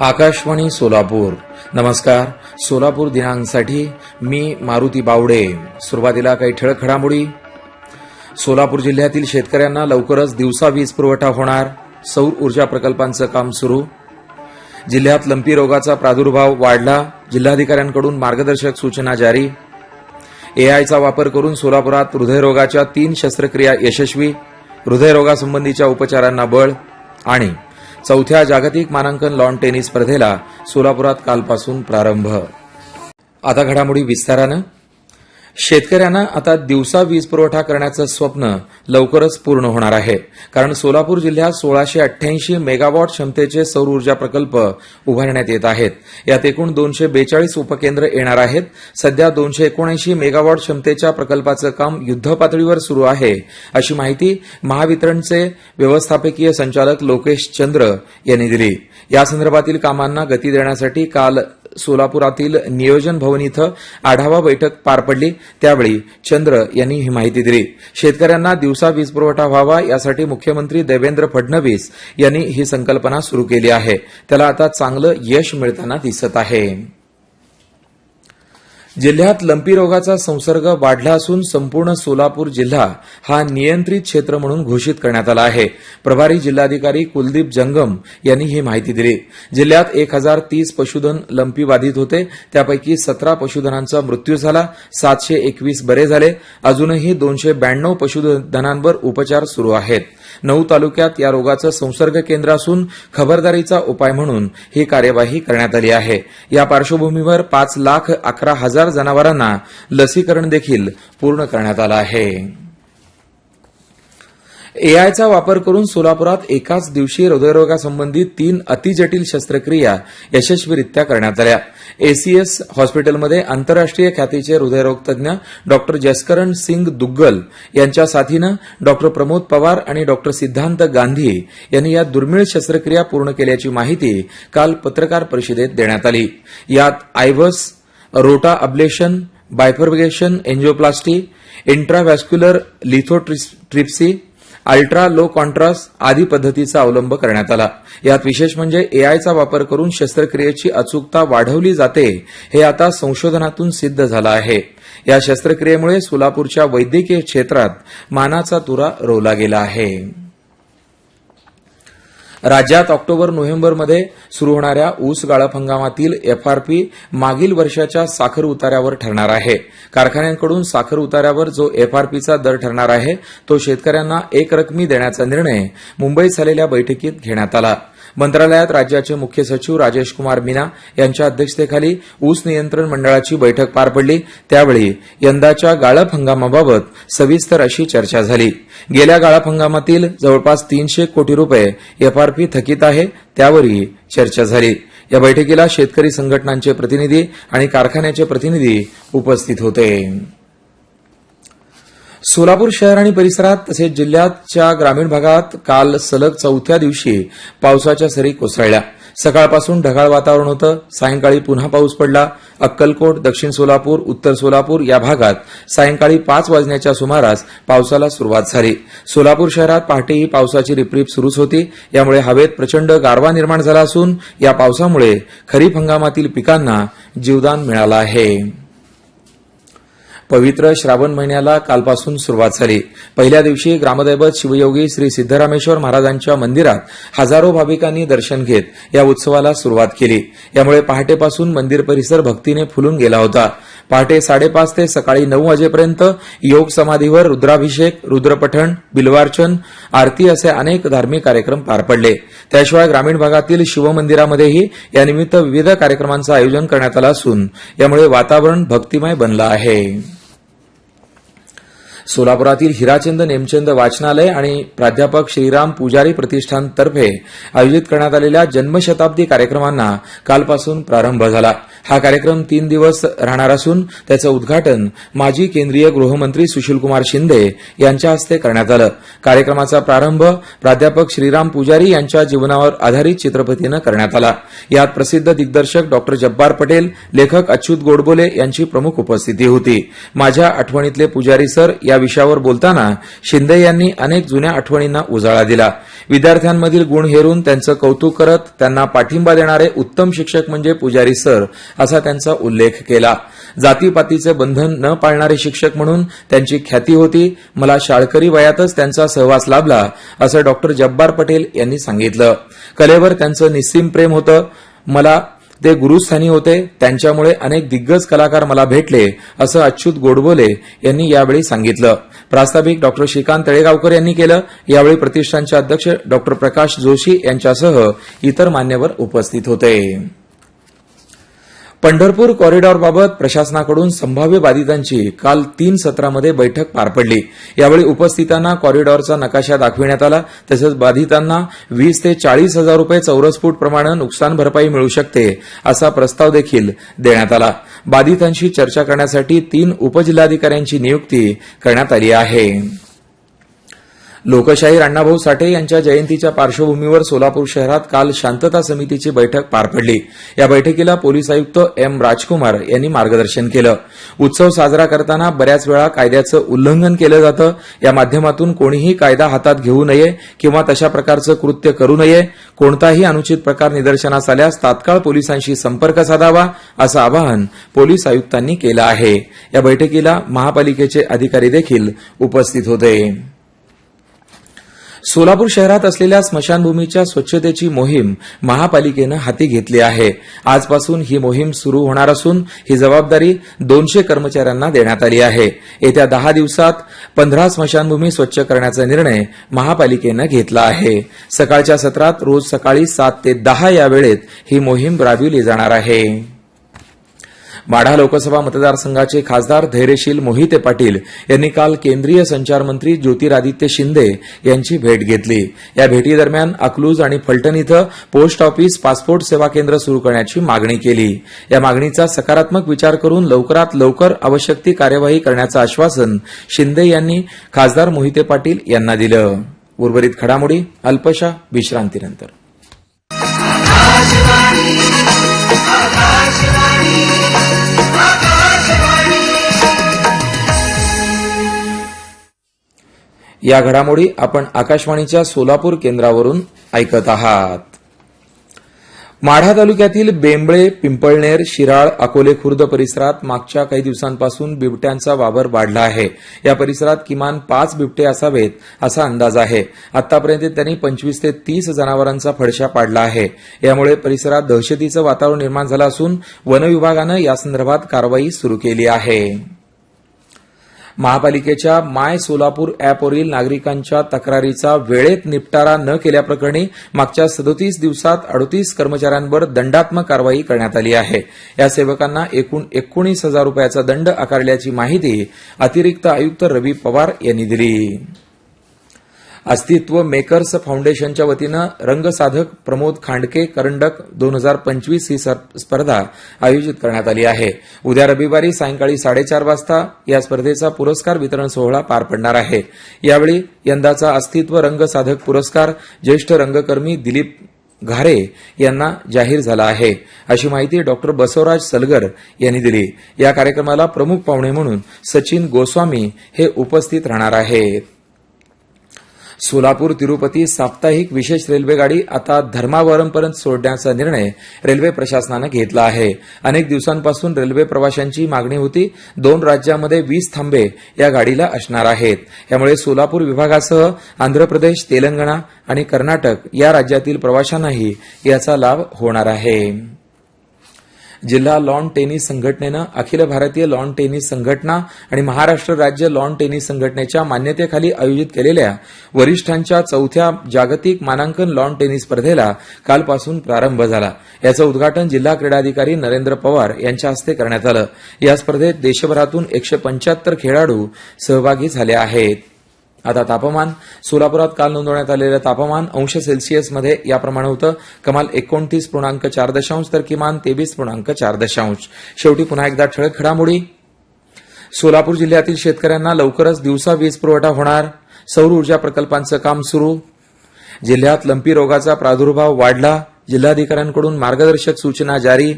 आकाशवाणी सोलापूर. नमस्कार. सोलापूर दिनांसाठी मी मारुती बावडे. सुरुवातीला काही ठळक घडामोडी. सोलापूर जिल्ह्यातील शेतकऱ्यांना लवकरच दिवसा वीज पुरवठा होणार. सौर ऊर्जा प्रकल्पांचं काम सुरू. जिल्ह्यात लंपी रोगाचा प्रादुर्भाव वाढला. जिल्हाधिकाऱ्यांकडून मार्गदर्शक सूचना जारी. एआयचा वापर करून सोलापुरात हृदयरोगाच्या तीन शस्त्रक्रिया यशस्वी हृदयरोगासंबंधीच्या उपचारांना बळ आणि चौथ्या जागतिक मानांकन लॉन टेनिस स्पर्धेला सोलापुरात कालपासून प्रारंभ. आता घडामोडी विस्तारानं. शेतकऱ्यांना आता दिवसा वीज पुरवठा करण्याचं स्वप्न लवकरच पूर्ण होणार आहे. कारण सोलापूर जिल्ह्यात सोळाशे अठ्ठ्याऐंशी मेगावॉट क्षमतेचे सौर ऊर्जा प्रकल्प उभारण्यात येत आहेत. यात एकूण दोनशे बेचाळीस उपकेंद्र येणार आहेत. सध्या दोनशे एकोणऐंशी मेगावॉट क्षमतेच्या प्रकल्पाचं काम युद्धपातळीवर सुरू आहे अशी माहिती महावितरणचे व्यवस्थापकीय संचालक लोकेश चंद्र यांनी दिली. यासंदर्भातील कामांना गती देण्यासाठी काल सोलापुरातील नियोजन भवन इथं आढावा बैठक पार पडली. त्यावेळी चंद्र यांनी ही माहिती दिली. शेतकऱ्यांना दिवसा वीज पुरवठा व्हावा यासाठी मुख्यमंत्री देवेंद्र फडणवीस यांनी ही संकल्पना सुरू केली आहे. त्याला आता चांगलं यश मिळताना दिसत आहे. जिल्ह्यात लंपी रोगाचा संसर्ग वाढला असून संपूर्ण सोलापूर जिल्हा हा नियंत्रित क्षेत्र म्हणून घोषित करण्यात आला आहे. प्रभारी जिल्हाधिकारी कुलदीप जंगम यांनी ही माहिती दिली. जिल्ह्यात एक हजार तीस पशुधन लंपी बाधित होते. त्यापैकी सतरा पशुधनांचा मृत्यू झाला. सातशे एकवीस बरे झाले. अजूनही दोनशे ब्याण्णव पशुधनांवर उपचार सुरू आहेत. नऊ तालुक्यात या रोगाचं संसर्ग केंद्र असून खबरदारीचा उपाय म्हणून ही कार्यवाही करण्यात आली आहे. या पार्श्वभूमीवर पाच लाख अकरा हजार जनावरांना लसीकरण देखील पूर्ण करण्यात आलं आहे. एआयचा वापर करून सोलापुरात एकाच दिवशी हृदयरोगासंबंधी तीन अतिजटिल शस्त्रक्रिया यशस्वीरित्या करण्यात आल्या. एसीएस हॉस्पिटलमध्ये आंतरराष्ट्रीय ख्यातीचे हृदयरोगतज्ञ डॉक्टर जसकरण सिंग दुग्गल यांच्या साथीनं डॉक्टर प्रमोद पवार आणि डॉक्टर सिद्धांत गांधी यांनी या दुर्मिळ शस्त्रक्रिया पूर्ण केल्याची माहिती काल पत्रकार परिषदेत देण्यात आली. यात IVUS rota ablation bifurcation angioplasty intravascular lithotripsy ultra low contrast आदी पद्धतीचा अवलंब करण्यात आला. यात विशेष म्हणजे एआयचा वापर करून शस्त्रक्रियेची अचूकता वाढवली जाते हे आता संशोधनातून सिद्ध झालं आहे. या शस्त्रक्रियेमुळे सोलापूरच्या वैद्यकीय क्षेत्रात मानाचा तुरा रोवला गेला आहे. राज्यात ऑक्टोबर नोव्हेंबरमध्ये सुरू होणाऱ्या ऊस गाळप हंगामातील एफआरपी मागील वर्षाच्या साखर उतार्यावर ठरणार आहे. कारखान्यांकडून साखर उतार्यावर जो एफआरपीचा दर ठरणार आहे तो शेतकऱ्यांना एक रकमी देण्याचा निर्णय मुंबईत झालेल्या बैठकीत घेण्यात आला. मंत्रालयात राज्याचे मुख्य सचिव राजेश कुमार मीना यांच्या अध्यक्षतेखाली ऊस नियंत्रण मंडळाची बैठक पार पडली. त्यावेळी यंदाच्या गाळप हंगामाबाबत सविस्तर अशी चर्चा झाली. गेल्या गाळप हंगामातील जवळपास तीनशे कोटी रुपये एफआरपी थकीत आहे त्यावरही चर्चा झाली. या बैठकीला शेतकरी संघटनांचे प्रतिनिधी आणि कारखान्याचे प्रतिनिधी उपस्थित होते. सोलापूर शहर आणि परिसरात तसेच जिल्ह्याच्या ग्रामीण भागात काल सलग चौथ्या दिवशी पावसाच्या सरी कोसळल्या. सकाळपासून ढगाळ वातावरण होतं. सायंकाळी पुन्हा पाऊस पडला. अक्कलकोट दक्षिण सोलापूर उत्तर सोलापूर या भागात सायंकाळी पाच वाजण्याच्या सुमारास पावसाला सुरुवात झाली. सोलापूर शहरात पहाटेही पावसाची रिपरिप सुरूच होती. यामुळे हवेत प्रचंड गारवा निर्माण झाला असून या पावसामुळे खरीप हंगामातील पिकांना जीवदान मिळालं आहे. पवित्र श्रावण महिन्याला कालपासून सुरुवात झाली. पहिल्या दिवशी ग्रामदैवत शिवयोगी श्री सिद्धरामेश्वर महाराजांच्या मंदिरात हजारो भाविकांनी दर्शन घेत या उत्सवाला सुरुवात केली. यामुळे पहाटेपासून मंदिर परिसर भक्तीने फुलून गेला होता. पहाटे साडेपाच ते सकाळी नऊ वाजेपर्यंत योग समाधीवर रुद्राभिषेक रुद्रपठण बिल्वार्चन आरती असे अनेक धार्मिक कार्यक्रम पार पडले. त्याशिवाय ग्रामीण भागातील शिवमंदिरामध्येही यानिमित्त विविध कार्यक्रमांचं आयोजन करण्यात आलं असून यामुळे वातावरण भक्तिमय बनलं आहे. सोलापुरातील हिराचंद नेमचंद वाचनालय आणि प्राध्यापक श्रीराम पुजारी प्रतिष्ठानतर्फे आयोजित करण्यात आलेल्या जन्मशताब्दी कार्यक्रमांना कालपासून प्रारंभ झाला. हा कार्यक्रम तीन दिवस राहणार असून त्याचं उद्घाटन माजी केंद्रीय गृहमंत्री सुशीलकुमार शिंदे यांच्या हस्ते करण्यात आलं. कार्यक्रमाचा प्रारंभ प्राध्यापक श्रीराम पुजारी यांच्या जीवनावर आधारित चित्रपतीनं करण्यात आला. यात प्रसिद्ध दिग्दर्शक डॉक्टर जब्बार पटेल लेखक अच्युत गोडबोले यांची प्रमुख उपस्थिती होती. माझ्या आठवणीतले पुजारी सर या विषयावर बोलताना शिंदे यांनी अनेक जुन्या आठवणींना उजाळा दिला. विद्यार्थ्यांमधील गुण हेरून त्यांचं कौतुक करत त्यांना पाठिंबा देणारे उत्तम शिक्षक म्हणजे पुजारी सर असा त्यांचा उल्लेख केला. जातीपातीचे बंधन न पाळणारे शिक्षक म्हणून त्यांची ख्याती होती. मला शाळकरी वयातच त्यांचा सहवास लाभला असं डॉक्टर जब्बार पटेल यांनी सांगितलं. कलेवर त्यांचं निस्सीम प्रेम होतं. मला ते गुरुस्थानी होते. त्यांच्यामुळे अनेक दिग्गज कलाकार मला भेटले असं अच्युत गोडबोले यांनी यावेळी सांगितलं. प्रास्ताविक डॉक्टर श्रीकांत तळेगावकर यांनी केलं. यावेळी प्रतिष्ठानचे अध्यक्ष डॉक्टर प्रकाश जोशी यांच्यासह इतर मान्यवर उपस्थित होते. पंढरपूर कॉरिडॉरबाबत प्रशासनाकडून संभाव्य बाधितांची काल तीन सत्रामध्ये बैठक पार पडली. यावेळी उपस्थितांना कॉरिडॉरचा नकाशा दाखविण्यात आला. तसंच बाधितांना वीस ते चाळीस हजार रुपये चौरस फूट प्रमाणे नुकसान भरपाई मिळू शकते असा प्रस्ताव देखील देण्यात आला. बाधितांशी चर्चा करण्यासाठी तीन उपजिल्हाधिकाऱ्यांची नियुक्ती करण्यात आली आहे. लोकशाहीर अण्णाभाऊ साठे यांच्या जयंतीच्या पार्श्वभूमीवर सोलापूर शहरात काल शांतता समितीची बैठक पार पडली. या बैठकीला पोलीस आयुक्त एम राजकुमार यांनी मार्गदर्शन केलं. उत्सव साजरा करताना बऱ्याच वेळा कायद्याचं उल्लंघन केलं जातं. या माध्यमातून कोणीही कायदा हातात घेऊ नये किंवा तशा प्रकारचं कृत्य करू नये. कोणताही अनुचित प्रकार निदर्शनास आल्यास तात्काळ पोलिसांशी संपर्क साधावा असं आवाहन पोलीस आयुक्तांनी केलं आहे. या बैठकीला महापालिकेचे अधिकारी देखील उपस्थित होते. सोलापूर शहरात असलेल्या स्मशानभूमीच्या स्वच्छतेची मोहीम महापालिकेनं हाती घेतली आहे. आजपासून ही मोहीम सुरू होणार असून ही जबाबदारी दोनशे कर्मचाऱ्यांना देण्यात आली आहे. येत्या दहा दिवसात पंधरा स्मशानभूमी स्वच्छ करण्याचा निर्णय महापालिकेनं घेतला आहे. सकाळच्या सत्रात रोज सकाळी सात ते दहा या वेळेत ही मोहीम राबविली जाणार आहे. माढा लोकसभा मतदारसंघाचे खासदार धैर्यशील मोहिते पाटील यांनी काल केंद्रीय संचारमंत्री ज्योतिरादित्य शिंदे यांची भेट घेतली. या भेटीदरम्यान अकलूज आणि फलटण इथं पोस्ट ऑफिस पासपोर्ट सेवा केंद्र सुरू करण्याची मागणी केली. या मागणीचा सकारात्मक विचार करून लवकरात लवकर आवश्यक ती कार्यवाही करण्याचं आश्वासन शिंदे यांनी खासदार मोहिते पाटील यांना दिलं. उर्वरित घडामोडी अल्पशा विश्रांतीनंतर. या घडामोडी आपण आकाशवाणीच्या सोलापूर केंद्रावरून ऐकत आहात. माढा तालुक्यातील बेंबळे पिंपळनेर शिराळ अकोले खुर्द परिसरात मागच्या काही दिवसांपासून बिबट्यांचा वावर वाढला आहे. या परिसरात किमान पाच बिबटे असावेत असा अंदाज आहे. आतापर्यंत त्यांनी पंचवीस ते तीस जनावरांचा फडशा पाडला आहे. यामुळे परिसरात दहशतीचं वातावरण निर्माण झालं असून वनविभागानं यासंदर्भात कारवाई सुरू केली आहे. महापालिकेच्या माय सोलापूर अॅपवरील नागरिकांच्या तक्रारीचा वेळेत निपटारा न केल्याप्रकरणी मागच्या सदोतीस दिवसात अडतीस कर्मचाऱ्यांवर दंडात्मक कारवाई करण्यात आली आहे. या सेवकांना एकूण एकोणीस हजार रुपयाचा दंड आकारल्याची माहिती अतिरिक्त आयुक्त रवी पवार यांनी दिली. अस्तित्व मेकर्स फाउंडेशनच्या वतीनं रंगसाधक प्रमोद खांडके करंडक दोन हजार पंचवीस ही स्पर्धा आयोजित करण्यात आली आहे. उद्या रविवारी सायंकाळी साडेचार वाजता या स्पर्धेचा पुरस्कार वितरण सोहळा पार पडणार आहे. यावेळी यंदाचा अस्तित्व रंगसाधक पुरस्कार ज्येष्ठ रंगकर्मी दिलीप घारे यांना जाहीर झाला आहे. अशी माहिती डॉक्टर बसवराज सलगर यांनी दिली. या कार्यक्रमाला प्रमुख पाहुणे म्हणून सचिन गोस्वामी हे उपस्थित राहणार आहेत. सोलापूर तिरुपती साप्ताहिक विशेष रेल्वेगाडी आता धर्मावरमपर्यंत सोडण्याचा निर्णय रेल्वे प्रशासनानं घेतला आहे. अनेक दिवसांपासून रेल्वे प्रवाशांची मागणी होती. दोन राज्यांमध्ये वीस थांबे या गाडीला असणार आहेत. यामुळे सोलापूर विभागासह आंध्र प्रदेश तेलंगणा आणि कर्नाटक या राज्यातील प्रवाशांनाही याचा लाभ होणार आहे. जिल्हा लॉन टेनिस संघटनेनं अखिल भारतीय लॉन टेनिस संघटना आणि महाराष्ट्र राज्य लॉन टेनिस संघटनेच्या मान्यतेखाली आयोजित केलेल्या वरिष्ठांच्या चौथ्या जागतिक मानांकन लॉन टेनिस स्पर्धेला कालपासून प्रारंभ झाला. याचं उद्घाटन जिल्हा क्रीडाधिकारी नरेंद्र पवार यांच्या हस्ते करण्यात आलं. या स्पर्धेत देशभरातून एकशे पंच्याहत्तर खेळाडू सहभागी झाले आहेत. आता तापमान सोलापुरात काल नोंदवण्यात आलेलं तापमान अंश सेल्सिअसमध्ये याप्रमाणे होतं. कमाल एकोणतीस पूर्णांक चार दशांश तर किमान तेवीस पूर्णांक चार दशांश. शेवटी पुन्हा एकदा ठळक घडामोडी. सोलापूर जिल्ह्यातील शेतकऱ्यांना लवकरच दिवसा वीज पुरवठा होणार. सौर ऊर्जा प्रकल्पांचं काम सुरू. जिल्ह्यात लंपी रोगाचा प्रादुर्भाव वाढला. जिल्हाधिकाऱ्यांकडून मार्गदर्शक सूचना जारी.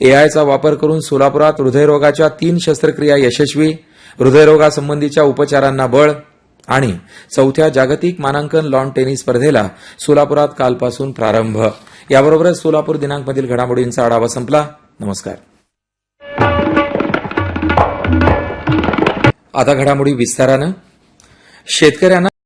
एआयचा वापर करून सोलापुरात हृदयरोगाच्या तीन शस्त्रक्रिया यशस्वी. हृदयरोगासंबंधीच्या उपचारांना बळ. आणि चौथ्या जागतिक मानांकन लॉन टेनिस स्पर्धेला सोलापुरात कालपासून प्रारंभ. याबरोबरच सोलापूर दिनांकमधील घडामोडींचा आढावा संपला. नमस्कार. आता घडामोडी विस्तारानं. शेतकऱ्यांना